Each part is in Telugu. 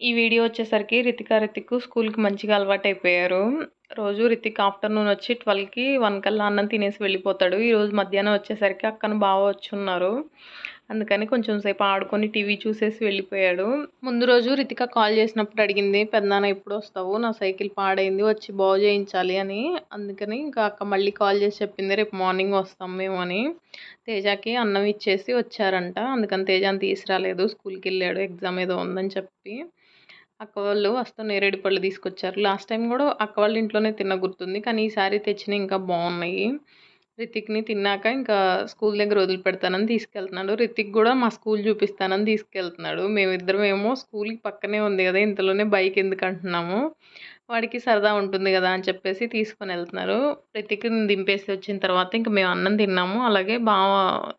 ఈ వీడియో వచ్చేసరికి రితిక రితిక్ స్కూల్కి మంచిగా అలవాటు అయిపోయారు రోజు రితిక్ ఆఫ్టర్నూన్ వచ్చి ట్వెల్వ్కి వన్ కల్లా అన్నం తినేసి వెళ్ళిపోతాడు. ఈరోజు మధ్యాహ్నం వచ్చేసరికి అక్కను బాగా వచ్చున్నారు. అందుకని కొంచెం సేపు ఆడుకొని టీవీ చూసేసి వెళ్ళిపోయాడు. ముందు రోజు రితిక కాల్ చేసినప్పుడు అడిగింది పెద్దనాన్న ఎప్పుడు వస్తావు? నా సైకిల్ పాడైంది వచ్చి బాగు చేయించాలి అని. అందుకని ఇంకా అక్క మళ్ళీ కాల్ చేసి చెప్పింది రేపు మార్నింగ్ వస్తాం మేము అని. తేజాకి అన్నం ఇచ్చేసి వచ్చారంట. అందుకని తేజాని తీసుకురాలేదు స్కూల్కి వెళ్ళాడు ఎగ్జామ్ ఏదో ఉందని చెప్పి. అక్క వాళ్ళు వస్తూ నేరేడు పళ్ళు తీసుకొచ్చారు. లాస్ట్ టైం కూడా అక్క వాళ్ళ ఇంట్లోనే తిన్న గుర్తుంది కానీ ఈసారి తెచ్చిన ఇంకా బాగున్నాయి. రితిక్ని తిన్నాక ఇంకా స్కూల్ దగ్గర వదిలిపెడతానని తీసుకెళ్తున్నాడు. రితిక్ కూడా మా స్కూల్ చూపిస్తానని తీసుకెళ్తున్నాడు. మేమిద్దరం ఏమో స్కూల్కి పక్కనే ఉంది కదా ఇంతలోనే బైక్ ఎందుకు అంటున్నాము? వాడికి సరదా ఉంటుంది కదా అని చెప్పేసి తీసుకొని వెళ్తున్నారు. రితిక్ని దింపేసి వచ్చిన తర్వాత ఇంకా మేము అన్నం తిన్నాము. అలాగే బావ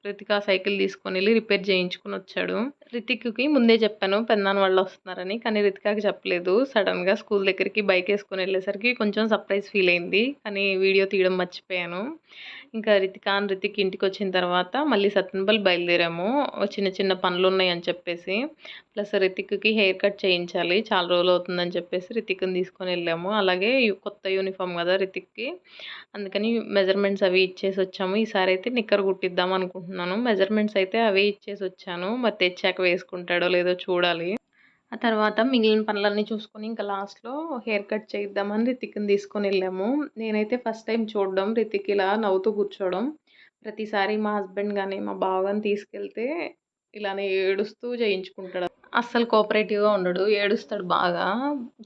రితిక సైకిల్ తీసుకొని వెళ్ళి రిపేర్ చేయించుకొని వచ్చాడు. రితిక్కి ముందే చెప్పాను పెన్నాన్న వాళ్ళు వస్తున్నారని. కానీ రితికాకి చెప్పలేదు. సడన్గా స్కూల్ దగ్గరికి బైక్ వేసుకొని వెళ్ళేసరికి కొంచెం సర్ప్రైజ్ ఫీల్ అయింది. కానీ వీడియో తీయడం మర్చిపోయాను. ఇంకా రితికాన్ రితిక్ ఇంటికి వచ్చిన తర్వాత మళ్ళీ సత్యనపల్లి బయలుదేరాము. చిన్న చిన్న పనులు ఉన్నాయి అని చెప్పేసి ప్లస్ రితిక్కి హెయిర్ కట్ చేయించాలి చాలా రోజులు అవుతుందని చెప్పేసి రితిక్ని తీసుకొని వెళ్ళాము. అలాగే కొత్త యూనిఫామ్ కదా రితిక్కి. అందుకని మెజర్మెంట్స్ అవి ఇచ్చేసి వచ్చాము. ఈసారి అయితే నిక్కర్ కుట్టిద్దాం అనుకుంటున్నాను. మెజర్మెంట్స్ అయితే అవే ఇచ్చేసి వచ్చాను. మరి తెచ్చాక వేసుకుంటాడో లేదో చూడాలి. ఆ తర్వాత మిగిలిన పనులన్నీ చూసుకొని ఇంకా లాస్ట్లో హెయిర్ కట్ చేయిద్దామని రితిక్ని తీసుకొని వెళ్ళాము. నేనైతే ఫస్ట్ టైం చూడడం రితిక్ ఇలా నవ్వుతూ కూర్చోవడం. ప్రతిసారి మా హస్బెండ్ కానీ మా బావ కానీ తీసుకెళ్తే ఇలానే ఏడుస్తూ చేయించుకుంటాడు అస్సలు కోఆపరేటివ్గా ఉండడు. ఏడుస్తాడు బాగా.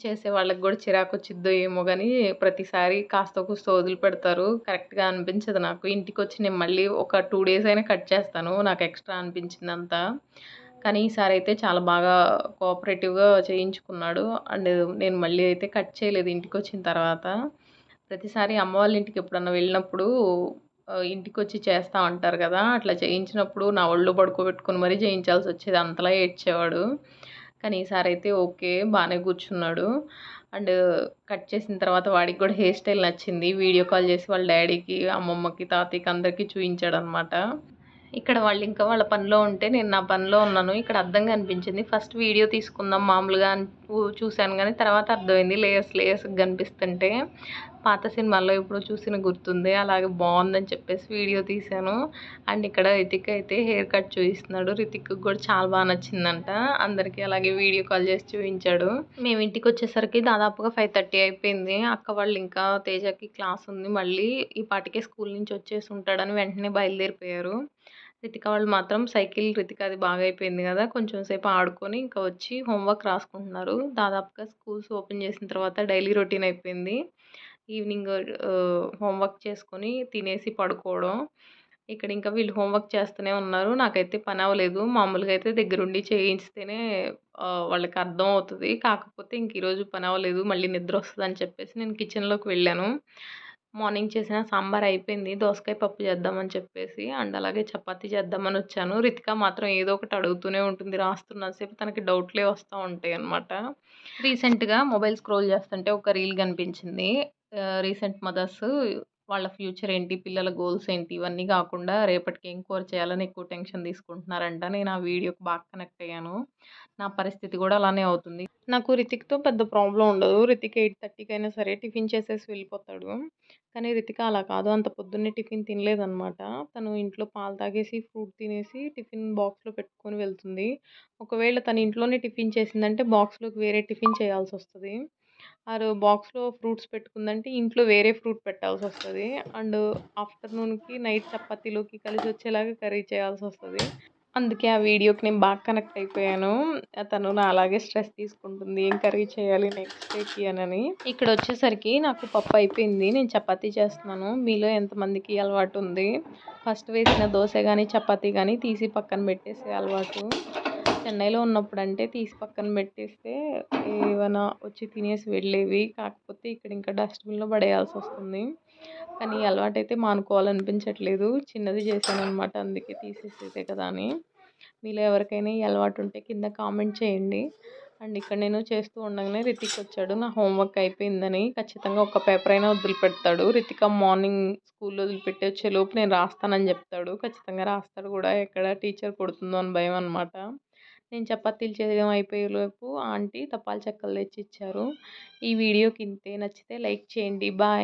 చేసే వాళ్ళకి కూడా చిరాకు వచ్చిద్దో ఏమో కానీ ప్రతిసారి కాస్త కూస్త వదిలిపెడతారు కరెక్ట్గా అనిపించదు నాకు. ఇంటికి వచ్చి నేను మళ్ళీ ఒక టూ డేస్ అయినా కట్ చేస్తాను. నాకు ఎక్స్ట్రా అనిపించిందంతా. కానీ ఈసారి అయితే చాలా బాగా కోఆపరేటివ్గా చేయించుకున్నాడు. అండ్ నేను మళ్ళీ అయితే కట్ చేయలేదు ఇంటికి వచ్చిన తర్వాత. ప్రతిసారి అమ్మ వాళ్ళ ఇంటికి ఎప్పుడన్నా వెళ్ళినప్పుడు ఇంటికి వచ్చి చేస్తా ఉంటారు కదా అట్లా చేయించినప్పుడు నా ఒళ్ళు పడుకోబెట్టుకొని మరీ చేయించాల్సి వచ్చేది అంతలా ఏడ్చేవాడు. కానీ ఈసారి అయితే ఓకే బాగానే కూర్చున్నాడు. అండ్ కట్ చేసిన తర్వాత వాడికి కూడా హెయిర్ స్టైల్ నచ్చింది. వీడియో కాల్ చేసి వాళ్ళ డాడీకి అమ్మమ్మకి తాతయ్యకి అందరికీ చూపించాడు అనమాట ఇక్కడ వాళ్ళు ఇంకా వాళ్ళ పనిలో ఉంటే నేను నా పనిలో ఉన్నాను. ఇక్కడ అర్థంగా అనిపించింది. ఫస్ట్ వీడియో తీసుకుందాం మామూలుగా చూశాను కానీ తర్వాత అర్థమైంది. లేయర్స్ లేయర్స్ కనిపిస్తుంటే పాత సినిమాల్లో ఇప్పుడు చూసిన గుర్తుంది అలాగే బాగుందని చెప్పేసి వీడియో తీశాను. అండ్ ఇక్కడ రితిక్ అయితే హెయిర్ కట్ చూపిస్తున్నాడు. రితిక్ కూడా చాలా బాగా నచ్చిందంట. అందరికీ అలాగే వీడియో కాల్ చేసి చూపించాడు. మేము ఇంటికి వచ్చేసరికి దాదాపుగా ఫైవ్ థర్టీ అయిపోయింది. అక్క వాళ్ళు ఇంకా తేజకి క్లాస్ ఉంది. మళ్ళీ ఈ పాటికే స్కూల్ నుంచి వచ్చేసి ఉంటాడని వెంటనే బయలుదేరిపోయారు. రితిక వాళ్ళు మాత్రం సైకిల్ రితిక అది బాగా అయిపోయింది కదా కొంచెం సేపు ఆడుకొని ఇంకా వచ్చి హోంవర్క్ రాసుకుంటున్నారు. దాదాపుగా స్కూల్స్ ఓపెన్ చేసిన తర్వాత డైలీ రొటీన్ అయిపోయింది. ఈవినింగ్ హోంవర్క్ చేసుకొని తినేసి పడుకోవడం. ఇక్కడ ఇంకా వీళ్ళు హోంవర్క్ చేస్తూనే ఉన్నారు. నాకైతే పని అవ్వలేదు. మామూలుగా అయితే దగ్గరుండి చేయించితేనే వాళ్ళకి అర్థం అవుతుంది. కాకపోతే ఇంక ఈరోజు పని అవ్వలేదు. మళ్ళీ నిద్ర వస్తుంది అని చెప్పేసి నేను కిచెన్లోకి వెళ్ళాను. మార్నింగ్ చేసిన సాంబార్ అయిపోయింది. దోసకాయ పప్పు చేద్దామని చెప్పేసి అండ్ అలాగే చపాతీ చేద్దామని వచ్చాను. రితిక మాత్రం ఏదో ఒకటి అడుగుతూనే ఉంటుంది. రాస్తున్నంతసేపు తనకి డౌట్లే వస్తూ ఉంటాయి అనమాట రీసెంట్గా మొబైల్ స్క్రోల్ చేస్తుంటే ఒక రీల్ కనిపించింది. రీసెంట్ మదర్స్ వాళ్ళ ఫ్యూచర్ ఏంటి పిల్లల గోల్స్ ఏంటి ఇవన్నీ కాకుండా రేపటికి ఏం కూర చేయాలని ఎక్కువ టెన్షన్ తీసుకుంటున్నారంట. నేను ఆ వీడియోకి బాగా కనెక్ట్ అయ్యాను. నా పరిస్థితి కూడా అలానే అవుతుంది. నాకు రితిక్తో పెద్ద ప్రాబ్లం ఉండదు. రితిక్ ఎయిట్ థర్టీకి అయినా సరే టిఫిన్ చేసేసి వెళ్ళిపోతాడు. కానీ రితిక అలా కాదు. అంత పొద్దున్నే టిఫిన్ తినలేదనమాట తను ఇంట్లో పాలు తాగేసి ఫ్రూట్ తినేసి టిఫిన్ బాక్స్లో పెట్టుకొని వెళ్తుంది. ఒకవేళ తను ఇంట్లోనే టిఫిన్ చేసిందంటే బాక్స్లోకి వేరే టిఫిన్ చేయాల్సి వస్తుంది. ఆరు బాక్స్లో ఫ్రూట్స్ పెట్టుకుందంటే ఇంట్లో వేరే ఫ్రూట్ పెట్టాల్సి వస్తుంది అండ్ ఆఫ్టర్నూన్కి నైట్ చపాతీలోకి కలిసి వచ్చేలాగా కర్రీ చేయాల్సి వస్తుంది అందుకే ఆ వీడియోకి నేను బాగా కనెక్ట్ అయిపోయాను. తను నా అలాగే స్ట్రెస్ తీసుకుంటుంది. ఏం కర్రీ చేయాలి నెక్స్ట్ డేకి అని ఇక్కడ వచ్చేసరికి నాకు పప్పు అయిపోయింది. నేను చపాతీ చేస్తున్నాను. మీలో ఎంతమందికి అలవాటు ఉంది? ఫస్ట్ వేసిన దోశ కానీ చపాతీ కానీ తీసి పక్కన పెట్టేసే అలవాటు. చెన్నైలో ఉన్నప్పుడు అంటే తీసి పక్కన పెట్టేస్తే ఏమైనా వచ్చి తినేసి వెళ్ళేవి. కాకపోతే ఇక్కడ ఇంకా డస్ట్బిన్లో పడేయాల్సి వస్తుంది కానీ అలవాటైతే మానుకోవాలనిపించట్లేదు. చిన్నది చేశాను అనమాట అందుకే తీసేసేదే కదా అని. మీలో ఎవరికైనా ఈ అలవాటు ఉంటే కింద కామెంట్ చేయండి. అండ్ ఇక్కడ నేను చేస్తూ ఉండగానే రితిక్ వచ్చాడు. నా హోంవర్క్ అయిపోయిందని. ఖచ్చితంగా ఒక పేపర్ అయినా వదిలిపెడతాడు. రితిక మార్నింగ్ స్కూల్లో వదిలిపెట్టి వచ్చేలోపు నేను రాస్తానని చెప్తాడు. ఖచ్చితంగా రాస్తాడు కూడా. ఎక్కడ టీచర్ కొడుతుందో అని భయం అనమాట నేను చపాతీలు చేయడం అయిపోయేలోపు ఆంటీ తపాల చెక్కలు తెచ్చి ఇచ్చారు ఈ వీడియోకి ఇంతే నచ్చితే లైక్ చేయండి. బాయ్.